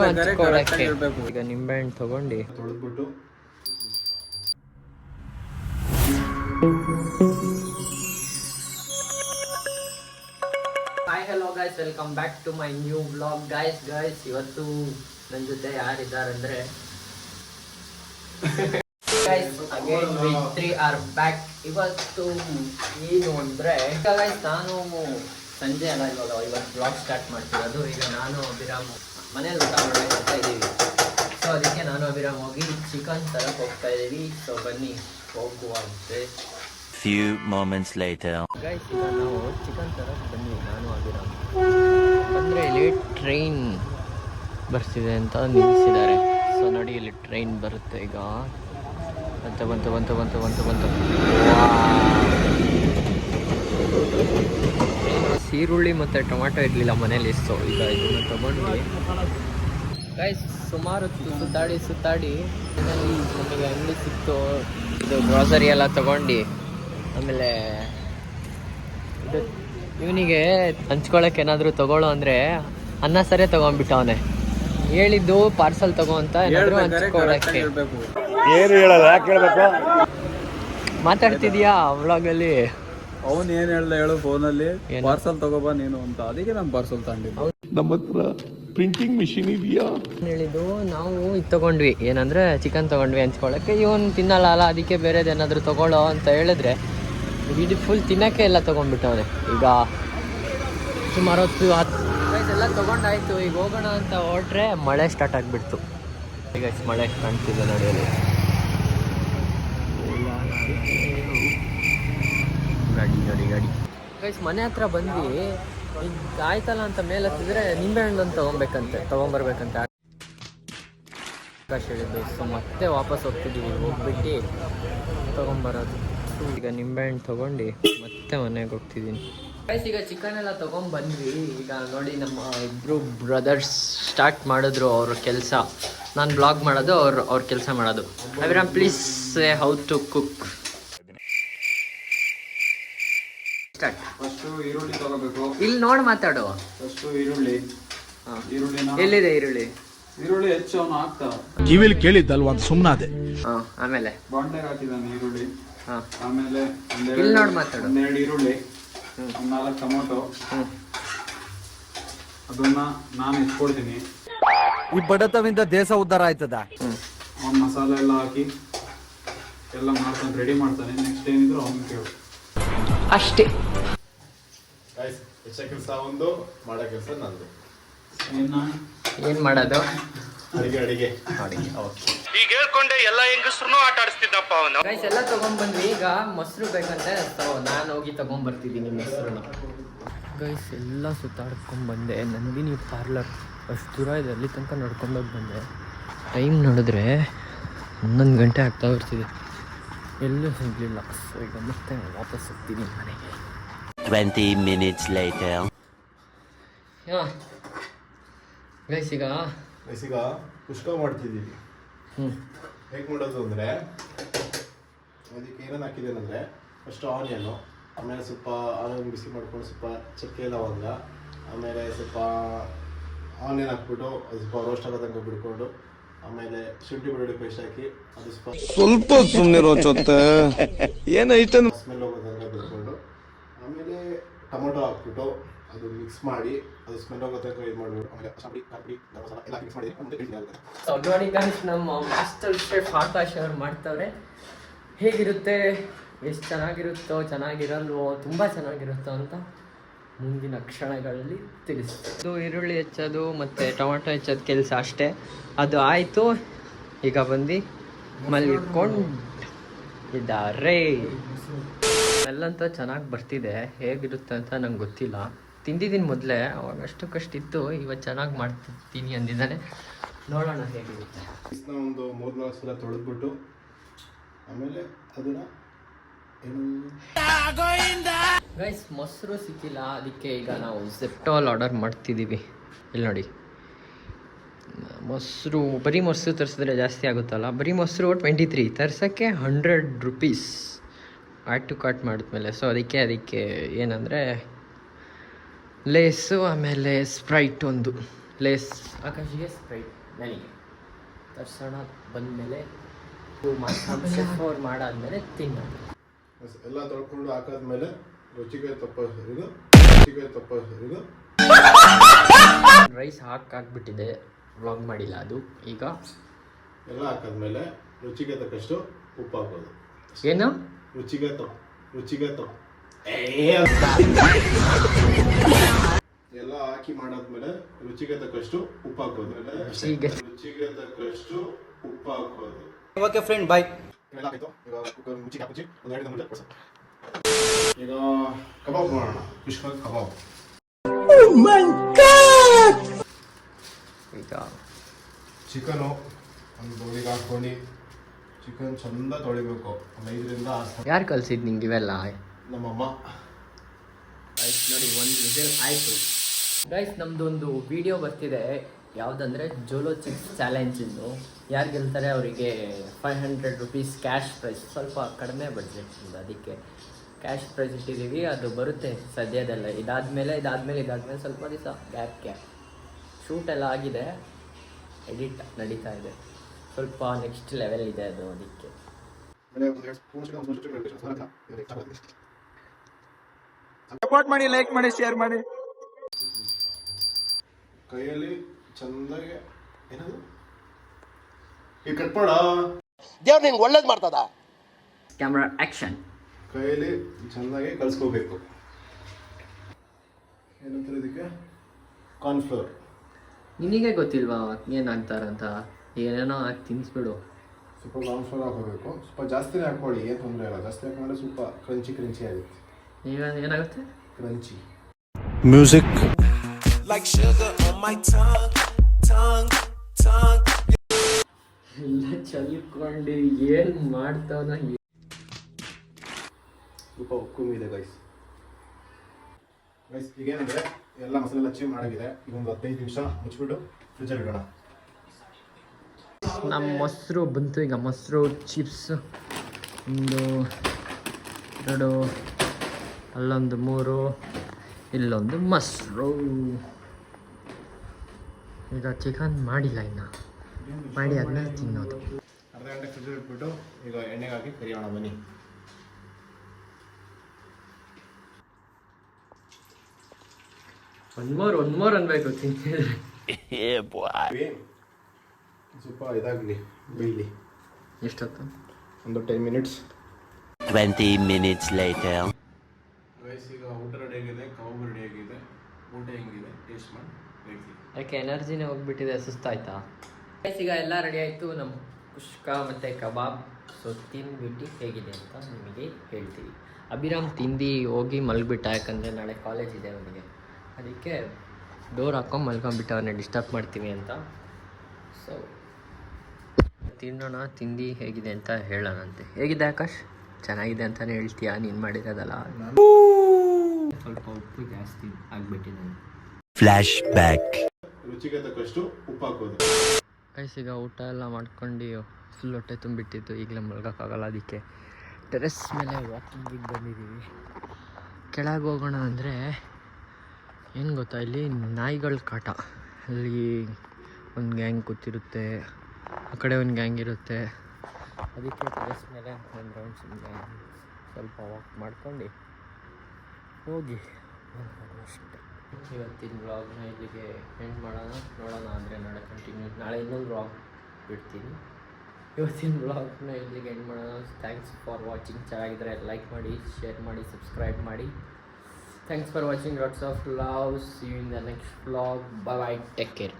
ಹಂಚ್ಕೊಳಕ್ಕೆ ಈಗ ನಿಂಬೆಹಣ್ಣು ತಗೊಂಡು. ತೊಳೆದ್ಬಿಟ್ಟು. Hi hello guys welcome back to my new blog guys guys ಇವತ್ತು ನನ್ನ ಜೊತೆ ಯಾರಿದ್ದಾರಂದ್ರೆ guys again we three are back ಇವತ್ತು ಏನು ಅಂದ್ರೆ ಗೈಸ್ ನಾನು ಸಂಜೆ ಅಲ್ಲ ಇವಾಗ ಇವತ್ತು ಬ್ಲಾಗ್ ಸ್ಟಾರ್ಟ್ ಮಾಡ್ತಿರೋದು. ಈಗ ನಾನು ಅಭಿರಾಮ್ ಮನೇಲಿ ಊಟ ಹೋಗ್ತಾ ಇದ್ದೀವಿ. ಸೊ ಅದಕ್ಕೆ ನಾನು ಅಭಿರಾಮ್ ಹೋಗಿ ಚಿಕನ್ ತರಕ್ಕೆ ಹೋಗ್ತಾ ಇದ್ದೀವಿ. ಸೊ ಬನ್ನಿ ಹೋಗುವಂತೆ ಫ್ಯೂ moments later. ಗೈಸ್ ಈಗ ನಾವು ಚಿಕನ್ ತರಕ್ಕೆ ಬನ್ನಿ ನಾನು ಅಭಿರಾಮ್. ಅಂದರೆ ಇಲ್ಲಿ ಟ್ರೈನ್ ಬರ್ತಿದೆ ಅಂತ ನಿಲ್ಲಿಸಿದ್ದಾರೆ. ಸೊ ನೋಡಿ ಇಲ್ಲಿ ಟ್ರೈನ್ ಬರುತ್ತೆ ಈಗ. ಬಂತು ಬಂತು ಬಂತು ಬಂತು ಬಂತು ಬಂತು. ಈರುಳ್ಳಿ ಮತ್ತು ಟೊಮ್ಯಾಟೊ ಇರಲಿಲ್ಲ ಮನೇಲಿ ಸೊ ಈಗ ಇದನ್ನು ತೊಗೊಂಡು ಗೈಸ್ ಸುಮಾರು ಸುತ್ತಾಡಿ ಸುತ್ತಾಡಿ ನಮಗೆ ಅಂಗಡಿ ಸಿಕ್ತು. ಇದು ಗ್ರಾಸರಿ ಎಲ್ಲ ತೊಗೊಂಡು ಆಮೇಲೆ ಇದು ಇವನಿಗೆ ಹಂಚ್ಕೊಳಕ್ಕೆ ಏನಾದರೂ ತಗೊಳ್ಳೋ ಅಂದರೆ ಅನ್ನ ಸರೇ ತಗೊಂಡ್ಬಿಟ್ಟವನೆ ಹೇಳಿದ್ದು ಪಾರ್ಸಲ್ ತಗೋ ಅಂತ ಏನಾದರೂ ಹಂಚ್ಕೊಳಕ್ಕೆ. ಏನು ಹೇಳಲ್ಲ ಯಾಕೆ ಹೇಳ್ಬೇಕು? ಮಾತಾಡ್ತಿದ್ಯಾ ವ್ಲಾಗಲ್ಲಿ ಅವನ್ ಏನ್ ಹೇಳ್ದ ಹೇಳು ಫೋನಲ್ಲಿ? ಪಾರ್ಸಲ್ ತಗೋಬಾ ನೀನು ಅಂತ. ಅದಕ್ಕೆ ನಾನು ಪಾರ್ಸಲ್ ತಗೊಂಡಿದ್ದೆ. ನಮ್ಮ ಹತ್ರ ಪ್ರಿಂಟಿಂಗ್ ಮಿಷಿನ್ ಇದೆಯಾ? ಹೇಳಿದ್ದು ನಾವು ಇದು ತಗೊಂಡ್ವಿ. ಏನಂದ್ರೆ ಚಿಕನ್ ತಗೊಂಡ್ವಿ ಹಂಚ್ಕೊಳಕ್ಕೆ ಇವನು ತಿನ್ನಲ್ಲ ಅಲ್ಲ ಅದಕ್ಕೆ ಬೇರೆದೇನಾದರೂ ತಗೊಳ್ಳೋ ಅಂತ ಹೇಳಿದ್ರೆ ಇಡೀ ಫುಲ್ ತಿನ್ನಕ್ಕೆ ಎಲ್ಲ ತಗೊಂಡ್ಬಿಟ್ಟವ್ರೆ ಈಗ ಸುಮಾರು ಹತ್ತು ಹತ್ತು ಎಲ್ಲ ತಗೊಂಡಾಯ್ತು. ಈಗ ಹೋಗೋಣ ಅಂತ ಹೊರಟ್ರೆ ಮಳೆ ಸ್ಟಾರ್ಟ್ ಆಗಿಬಿಡ್ತು. ಈಗ ಮಳೆ ಕಾಣ್ತಿದೆ ನೋಡಿ ಅಲ್ಲಿ. ಗಾಡಿ ಗಾಡಿ ಗಾಡಿ. ಗೈಸ್ ಮನೆ ಹತ್ರ ಬಂದು ಆಯ್ತಲ್ಲ ಅಂತ ಮೇಲೆ ಹತ್ತಿದ್ರೆ ಅಂತ ತಗೊಬೇಕಂತೆ, ತಗೊಂಬರ್ಬೇಕಂತೆ. ಆಕಾಶ ಹೇಳಿದ್ದು. ಸೊ ಮತ್ತೆ ವಾಪಸ್ ಹೋಗ್ತಿದ್ದೀವಿ. ಹೋಗ್ಬಿಟ್ಟು ತಗೊಂಬರೋದು. ಈಗ ನಿಂಬೆಹಣ್ಣು ತಗೊಂಡು ಮತ್ತೆ ಮನೆಗೆ ಹೋಗ್ತಿದ್ದೀನಿ. ಗೈಸ್ ಈಗ ಚಿಕನ್ ಎಲ್ಲ ತಗೊಂಡ್ಬಂದ್ವಿ ಈಗ ನೋಡಿ ನಮ್ಮ ಇಬ್ರು ಬ್ರದರ್ಸ್ ಸ್ಟಾರ್ಟ್ ಮಾಡಿದ್ರು ಅವ್ರ ಕೆಲಸ. ನಾನು ಬ್ಲಾಗ್ ಮಾಡೋದು, ಅವ್ರು ಅವ್ರ ಕೆಲಸ ಮಾಡೋದು. Abhiram please say how to cook start first ಈರುಳ್ಳಿ ತಗೋಬೇಕು. ಇಲ್ಲಿ ನೋಡಿ ಮಾತಾಡು. ಫಸ್ಟ್ ಈರುಳ್ಳಿ. ಹಾ. ಈರುಳ್ಳಿನ ಎಲ್ಲಿದೆ ಈರುಳ್ಳಿ? ಈರುಳ್ಳಿ ಹೆಚ್ಚು ಅವನು ಹಾಕ್ತಾ. ಕಿವಿಲ್ ಕೇಳಿದ್ದಲ್ವಾ? ಅದು ಸುಮ್ಮನಾದೆ ಹಾ ಆಮೇಲೆ. ಬಾಂಡ್ಲೆಗೆ ಹಾಕಿದಾನೆ ಈರುಳ್ಳಿ. ಹಾ. ಆಮೇಲೆ ಇಲ್ಲಿ ನೋಡಿ ಮಾತಾಡು. ಒಂದೆರಡು ಈರುಳ್ಳಿ. ಹ್ಮ್. ಒಂದ್ ನಾಲ್ಕು ಟೊಮೊಟೊ. ಅದನ್ನ ನಾನು ಇಟ್ಕೊಳ್ತೀನಿ. ಈ ಬಡತವಿಂದ ದೇಶ ಉದ್ಧಾರ ಆಯ್ತದ? ಅವ್ನ ಮಸಾಲೆ ಎಲ್ಲ ಹಾಕಿ ಎಲ್ಲ ಮಾಡ್ತಾನೆ ರೆಡಿ ಮಾಡ್ತಾನೆ. ನೆಕ್ಸ್ಟ್ ಏನಿದ್ರು ಅವ್ನು ಕೇಳು. ಅಷ್ಟೇ. ಹೆಚ್ಚ ಕೆಲಸ ಒಂದು ಮಾಡೋ ಕೆಲಸ ನಂದು. ಏನು? ಮಾಡೋದು? ಅಡಿಗೆ ಅಡಿಗೆ. ಅಡಿಗೆ ಓಕೆ. ಈಗ ಹೇಳ್ಕೊಂಡೆ ಎಲ್ಲ ಹೆಂಗಸ್ರು ಆಟ ಆಡಿಸ್ತಿದ್ದಪ್ಪ ಅವನು. ಗೈಸ್ ಎಲ್ಲ ತಗೊಂಡ್ಬಂದ್ವಿ. ಈಗ ಮೊಸರು ಬೇಕಂತೆ ಸೊ ನಾನು ಹೋಗಿ ತಗೊಂಡ್ಬರ್ತಿದ್ದೀನಿ ಮೊಸರನ್ನ. ಗೈಸ್ ಎಲ್ಲ ಸುತ್ತಾಡ್ಕೊಂಡ್ಬಂದೆ. ನಂದಿನಿ ಪಾರ್ಲರ್ ಅಷ್ಟು ದೂರ ಇದೆ ಅಲ್ಲಿ ತನಕ ನಡ್ಕೊಂಡೋಗಿ ಬಂದೆ ಟೈಮ್ ನೋಡಿದ್ರೆ ಹನ್ನೊಂದು ಗಂಟೆ ಆಗ್ತಾ ಬರ್ತಿದೆ. ಎಲ್ಲೂ ಸಿಗಲಿಲ್ಲ ಸೊ ಈಗ ಮತ್ತೆ ವಾಪಸ್ ಹೋಗ್ತೀನಿ ಮನೆಗೆ. 20 minutes later. ಯಾ ಗೈಸ್ ಈಗ ಈಗ ಪುಷ್ಕ ಮಾಡ್ತಿದ್ದೀವಿ ಹೇಗೆ ಮಾಡೋದು ಅಂದರೆ ಅದಕ್ಕೆ ಏನೇನು ಹಾಕಿದ್ದೇನೆಂದರೆ ಫಸ್ಟ್ ಆನಿಯನ್ನು ಆಮೇಲೆ ಸ್ವಲ್ಪ ಆನಿಯನ್ ಬಿಸಿ ಮಾಡ್ಕೊಂಡು ಸ್ವಲ್ಪ ಚಕ್ಕೆ ಲವಂಗ ಆಮೇಲೆ ಸ್ವಲ್ಪ ಆನಿಯನ್ ಹಾಕ್ಬಿಟ್ಟು ಅದು ಸ್ವಲ್ಪ ರೋಸ್ಟ್ ಆಗೋ ತನಕ ಬಿಡ್ಕೊಂಡು ಆಮೇಲೆ ಶುಂಠಿ ಬೆಳ್ಳುಳ್ಳಿ ಪೇಸ್ಟ್ ಹಾಕಿ ಅದು ಸ್ವಲ್ಪ ಸ್ವಲ್ಪ ಸುಮ್ಮನಿರೋ ಚೊತ್ತೆ ಏನೋ ಇಷ್ಟ ಸ್ಮೆಲ್ ಹೋಗೋ ತನಕ ಬಿಡ್ಕೊಂಡು ಆಮೇಲೆ ಟೊಮೊಟೊ ಹಾಕ್ಬಿಟ್ಟು ಅದು ಮಿಕ್ಸ್ ಮಾಡಿ ಅದು ಸ್ಮೆಲ್ ಹೋಗೋ ತನಕ ಇದು ಮಾಡಬೇಕು ಆಮೇಲೆ ಸಾಂಬಾರಿ ಕಾಪುಡಿ ಗರಂ ಮಸಾಲ ಎಲ್ಲ ಮಿಕ್ಸ್ ಮಾಡಿದ್ರೆ ಮುಂದೆ ಇಡ್ಲಿ ಆಗುತ್ತೆ. ಸೊ ನೋಡಿ ನಮ್ಮ ಮಾಸ್ಟರ್ ಶೆಫ್ ಆಕಾಶ್ ಅವ್ರು ಮಾಡ್ತವ್ರೆ. ಹೇಗಿರುತ್ತೆ? ಎಷ್ಟು ಚೆನ್ನಾಗಿರುತ್ತೋ ಚೆನ್ನಾಗಿರಲ್ವೋ ತುಂಬ ಚೆನ್ನಾಗಿರುತ್ತೋ ಅಂತ ಮುಂದಿನ ಕ್ಷಣಗಳಲ್ಲಿ ತಿಳಿಸ್ತು ಈರುಳ್ಳಿ ಹೆಚ್ಚೋದು ಮತ್ತು ಟೊಮೆಟೊ ಹೆಚ್ಚೋದು ಕೆಲಸ ಅಷ್ಟೇ. ಅದು ಆಯಿತು. ಈಗ ಬಂದು ಮಲ್ಲಿಕೊಂಡು ಇದ್ದಾರೆ. ಅಲ್ಲಂತ ಚೆನ್ನಾಗಿ ಬರ್ತಿದೆ ಹೇಗಿರುತ್ತೆ ಅಂತ ನಂಗೆ ಗೊತ್ತಿಲ್ಲ. ತಿಂದಿದ್ದೀನಿ ಮೊದಲೇ ಅವಾಗ ಅಷ್ಟಕ್ಕಷ್ಟಿತ್ತು ಇವತ್ತು ಚೆನ್ನಾಗಿ ಮಾಡ್ತಿದ್ದೀನಿ ಅಂದಿದ್ದಾನೆ. ನೋಡೋಣ ಹೇಗಿರುತ್ತೆ. ಒಂದು ಒಂದು ಮೂರ್ನಾಲ್ಕು ಸಲ ತೊಳೆದ್ಬಿಟ್ಟು ಆಮೇಲೆ ಅದನ್ನ ಗೈಸ್ ಮೊಸರು ಸಿಕ್ಕಿಲ್ಲ ಅದಕ್ಕೆ ಈಗ ನಾವು ಸೆಪ್ಟಾಲ್ ಆರ್ಡರ್ ಮಾಡ್ತಿದ್ದೀವಿ ಇಲ್ಲಿ ನೋಡಿ. ಮೊಸರು ಬರೀ ಮೊಸರು ತರಿಸಿದ್ರೆ ಜಾಸ್ತಿ ಆಗುತ್ತಲ್ಲ? ಬರೀ ಮೊಸರು twenty three ತರ್ಸೋಕ್ಕೆ hundred rupees add to cut ಮಾಡಿದ್ಮೇಲೆ. ಸೊ ಅದಕ್ಕೆ ಅದಕ್ಕೆ ಏನಂದರೆ ಲೇಸು ಆಮೇಲೆ ಸ್ಪ್ರೈಟ್ ಒಂದು. ಲೇಸ್. ಆಕಾಶಿಗೆ ಸ್ಪ್ರೈಟ್ ನನಗೆ. ತರ್ಸೋಣ ಬಂದಮೇಲೆ ಅವ್ರು ಮಾಡಾದ್ಮೇಲೆ ತಿನ್ನೋದು ಎಲ್ಲ ತೊಳ್ಕೊಂಡು ಹಾಕಾದ್ಮೇಲೆ ರುಚಿಗೆ ತಪ್ಪ ಇದು ರುಚಿಗೆ ತಪ್ಪ ಇದು ರೈಸ್ ಹಾಕಾಕ್ಬಿಟ್ಟಿದೆ ವ್ಲಾಗ್ ಮಾಡಿಲ್ಲ ಅದು. ಈಗ? ಎಲ್ಲ ಹಾಕಾದ್ಮೇಲೆ ರುಚಿಗೆ ತಕ್ಕಷ್ಟು ಉಪ್ಪು ಹಾಕೋದು ಏನು? ರುಚಿಗೆ ರುಚಿಗತ. ರುಚಿಗೆ ತಪ್ಪು ಎಲ್ಲ ಹಾಕಿ ಮಾಡಾದ್ಮೇಲೆ ರುಚಿಗೆ ತಕ್ಕಷ್ಟು ಉಪ್ಪು ಹಾಕೋದು ರುಚಿಗೆ ರುಚಿಗೆ ತಕ್ಕಷ್ಟು ಉಪ್ಪು ಹಾಕೋದು ಓಕೆ ಫ್ರೆಂಡ್ ಬಾಯ್ ಎಲ್ಲ ಆಯ್ತು. ಈಗ ಕುಕ್ಕರ್ ಹಾಕಿ ಒಂದು ಎರಡು ಮುಂದೆ ಕೊಡ್ಸು. ಈಗ ಕಬಾಬ್ ಮಾಡೋಣ. Fish kebab. ಈಗ ಚಿಕನು ಒಂದು ಬೌಲಿಗೆ ಹಾಕ್ಕೊಂಡು ಚಿಕನ್ ಚಂದ ತೊಳಿಬೇಕು. ಐದರಿಂದ ಯಾರು ಕಲ್ಸಿದ್ ನಿಂಗೆ ಇವೆಲ್ಲ? ನಮ್ಮಮ್ಮ. ಆಯ್ತು ನೋಡಿ ಒಂದು ವಿಷಲ್ ಆಯಿತು. ಗೈಸ್ ನಮ್ಮದು ಒಂದು ವಿಡಿಯೋ ಬರ್ತಿದೆ. ಯಾವುದಂದ್ರೆ ಜೋಲೋ ಚಿಪ್ಸ್ ಚಾಲೆಂಜಿಂದು ಯಾರು ಗೆಲ್ತಾರೆ ಅವರಿಗೆ five hundred rupees cash prize ಸ್ವಲ್ಪ ಕಡಿಮೆ ಬಡ್ಜೆಟ್ ಅದಕ್ಕೆ ಕ್ಯಾಶ್ ಪ್ರೈಸ್ ಇಟ್ಟಿದ್ದೀವಿ ಅದು ಬರುತ್ತೆ ಸದ್ಯದಲ್ಲ. ಇದಾದಮೇಲೆ ಇದಾದಮೇಲೆ ಇದಾದಮೇಲೆ ಸ್ವಲ್ಪ ದಿವಸ ಗ್ಯಾಪ್ ಗ್ಯಾಪ್ ಶೂಟ್ ಎಲ್ಲ ಆಗಿದೆ. ಎಡಿಟ್ ನಡೀತಾ ಇದೆ. ಸ್ವಲ್ಪ ನೆಕ್ಸ್ಟ್ ಲೆವೆಲ್ ಇದೆ ಅದು ಅದಕ್ಕೆ. ಸಪೋರ್ಟ್ ಮಾಡಿ ಲೈಕ್ ಮಾಡಿ ಶೇರ್ ಮಾಡಿ. ಕೈಯಲ್ಲಿ ಚಂದಾಗಿ ಏನದು? ಈ ಕಟ್ ಮಾಡ ದೇವ್ರು ನಿಂಗೆ ಒಳ್ಳೇದು ಮಾಡ್ತದ? ಕ್ಯಾಮ್ರಾ ಆಕ್ಷನ್ ಕೈಯಲ್ಲಿ ಚೆನ್ನಾಗಿ ಕಲಿಸ್ಕೋಬೇಕು ಏನಂತಾರೆ ಇದಕ್ಕೆ? ಕಾರ್ನ್ಫ್ಲವರ್ ನಿನಗೆ ಗೊತ್ತಿಲ್ವಾ ಏನಾಗ್ತಾರಂತ ಏನೇನೋ ಹಾಕಿ ತಿನ್ನಿಸ್ಬಿಡು ಸ್ವಲ್ಪ ಕಾರ್ನ್ಫ್ಲವರ್ ಹಾಕೋಬೇಕು ಸ್ವಲ್ಪ ಜಾಸ್ತಿನೇ ಹಾಕೊಳ್ಳಿ ಏನು ತೊಂದರೆ ಇಲ್ಲ. ಜಾಸ್ತಿ ಹಾಕೊಂಡ್ರೆ ಸ್ವಲ್ಪ ಕ್ರಂಚಿ ಕ್ರಂಚಿ ಆಗುತ್ತೆ. ಈಗ ಏನಾಗುತ್ತೆ? ಕ್ರಂಚಿ ಮ್ಯೂಸಿಕ್ ಎಲ್ಲ ಚಲ್ಕೊಂಡು ಏನು ಮಾಡ್ತಾವನ ಸ್ವಲ್ಪ ಉಕ್ಕು ಇದೆ ಗೈಸ್ ಗೈಸ್ ಈಗೇನಂದ್ರೆ ಎಲ್ಲ ಮಸಾಲೆ ಅಚೀವ್ ಮಾಡಾಗಿದೆ. ಈಗ ಒಂದು ಹದಿನೈದು ನಿಮಿಷ ಮುಚ್ಚಿಬಿಟ್ಟು ಫ್ರಿಜ್ಜಲ್ಲಿ ಇಡೋಣ. ನಮ್ಮ ಮೊಸರು ಬಂತು ಈಗ ಮೊಸರು ಚಿಪ್ಸ್ ಒಂದು ಎರಡು ಅಲ್ಲೊಂದು ಮೂರು ಇಲ್ಲೊಂದು ಮೊಸರು. ಈಗ ಚಿಕನ್ ಮಾಡಿಲ್ಲ ಇನ್ನು. ಮಾಡಿ ಆದ್ಮೇಲೆ ತಿನ್ನೋದು. ಅರ್ಧ ಗಂಟೆ ಫ್ರಿಜ್ ಇಟ್ಬಿಟ್ಟು ಈಗ ಎಣ್ಣೆಗೆ ಹಾಕಿ ಕರಿಯೋಣ ಬನ್ನಿ. ಒನ್ ಮೋರ್ ಒನ್ ಮೋರ್ ಅನ್ಬೇಕು ತಿಂತಿದ್ರೆ. ಸ್ವಲ್ಪ ಇದಾಗಲಿ ಬೇಯಲಿ ಎಷ್ಟೊತ್ತು? ಒಂದು ten minutes 20 minutes light guys ಈಗ ಊಟ ರೆಡಿ ಆಗಿದೆ ಕಬಾಬ್ ರೆಡಿ ಆಗಿದೆ ಊಟ ಹೆಂಗಿದೆ ಟೇಸ್ಟ್ ಮಾಡಿ ಹೇಳ್ತೀನಿ. ಯಾಕೆ ಎನರ್ಜಿನೇ ಹೋಗ್ಬಿಟ್ಟಿದೆ ಸುಸ್ತಾಯ್ತಾ? ಈಗ ಎಲ್ಲ ರೆಡಿ ಆಯಿತು ನಮ್ಮ ಕುಷ್ಕ ಮತ್ತು ಕಬಾಬ್. ಸೊ ತಿಂದ್ಬಿಟ್ಟು ಹೇಗಿದೆ ಅಂತ ನಿಮಗೆ ಹೇಳ್ತೀವಿ ಅಭಿರಾಮ್ ತಿಂದು ಹೋಗಿ ಮಲಗಿಬಿಟ್ಟ ಯಾಕಂದರೆ ನಾಳೆ ಕಾಲೇಜ್ ಇದೆ ಅವನಿಗೆ. ಅದಕ್ಕೆ ಡೋರ್ ಹಾಕ್ಕೊಂಡು ಮಲ್ಕೊಂಡ್ಬಿಟ್ಟು ಅವನ್ನ ಡಿಸ್ಟರ್ಬ್ ಮಾಡ್ತೀವಿ ಅಂತ. ಸೊ ತಿನ್ನೋಣ ತಿಂದು ಹೇಗಿದೆ ಅಂತ ಹೇಳೋಣಂತೆ ಹೇಗಿದೆ ಆಕಾಶ್? ಚೆನ್ನಾಗಿದೆ ಅಂತಲೇ ಹೇಳ್ತೀಯಾ? ನೀನು ಮಾಡಿರೋದಲ್ಲ? ಸ್ವಲ್ಪ ಉಪ್ಪು ಜಾಸ್ತಿ ಆಗಿಬಿಟ್ಟಿದೆ. ಬ್ಯಾಕ್ ರುಚಿಗೆ ತಕ್ಕಷ್ಟು ಉಪ್ಪು ಹಾಕೋದು ಗೈಸ್ ಈಗ ಊಟ ಎಲ್ಲ ಮಾಡ್ಕೊಂಡು ಫುಲ್ ಹೊಟ್ಟೆ ತುಂಬಿಟ್ಟಿತ್ತು. ಈಗಲೇ ಮಲ್ಗೋಕ್ಕಾಗಲ್ಲ ಅದಕ್ಕೆ. ಟೆರೆಸ್ ಮೇಲೆ ವಾಕಿಂಗಿಗೆ ಬಂದಿದ್ದೀವಿ. ಕೆಳಗೆ ಹೋಗೋಣ ಅಂದರೆ ಏನು ಗೊತ್ತಾ? ಇಲ್ಲಿ ನಾಯಿಗಳ ಕಾಟ. ಅಲ್ಲಿ ಒಂದು ಗ್ಯಾಂಗ್ ಕೂತಿರುತ್ತೆ. ಆ ಕಡೆ ಒಂದು ಗ್ಯಾಂಗ್ ಇರುತ್ತೆ. ಅದಕ್ಕೆ ಟೆರೆಸ್ ಮೇಲೆ ಒಂದು ರೌಂಡ್ ಸುಮ್ಮನೆ ಸ್ವಲ್ಪ ವಾಕ್ ಮಾಡ್ಕೊಂಡು ಹೋಗಿ. ಅಷ್ಟೇ ಇವತ್ತಿನ ವ್ಲಾಗ್ನ ಇಲ್ಲಿಗೆ ಎಂಡ್ ಮಾಡೋಣ. ನೋಡೋಣ ಅಂದರೆ ನಾಳೆ ಕಂಟಿನ್ಯೂ ನಾಳೆ ಇನ್ನೊಂದು ವ್ಲಾಗ್ ಬಿಡ್ತೀನಿ. ಇವತ್ತಿನ ವ್ಲಾಗ್ನ ಇಲ್ಲಿಗೆ ಎಂಡ್ ಮಾಡೋಣ. ಥ್ಯಾಂಕ್ಸ್ ಫಾರ್ ವಾಚಿಂಗ್ ಚೆನ್ನಾಗಿದ್ರೆ ಲೈಕ್ ಮಾಡಿ ಶೇರ್ ಮಾಡಿ ಸಬ್ಸ್ಕ್ರೈಬ್ ಮಾಡಿ. Thanks for watching lots of love see in the next vlog bye bye take care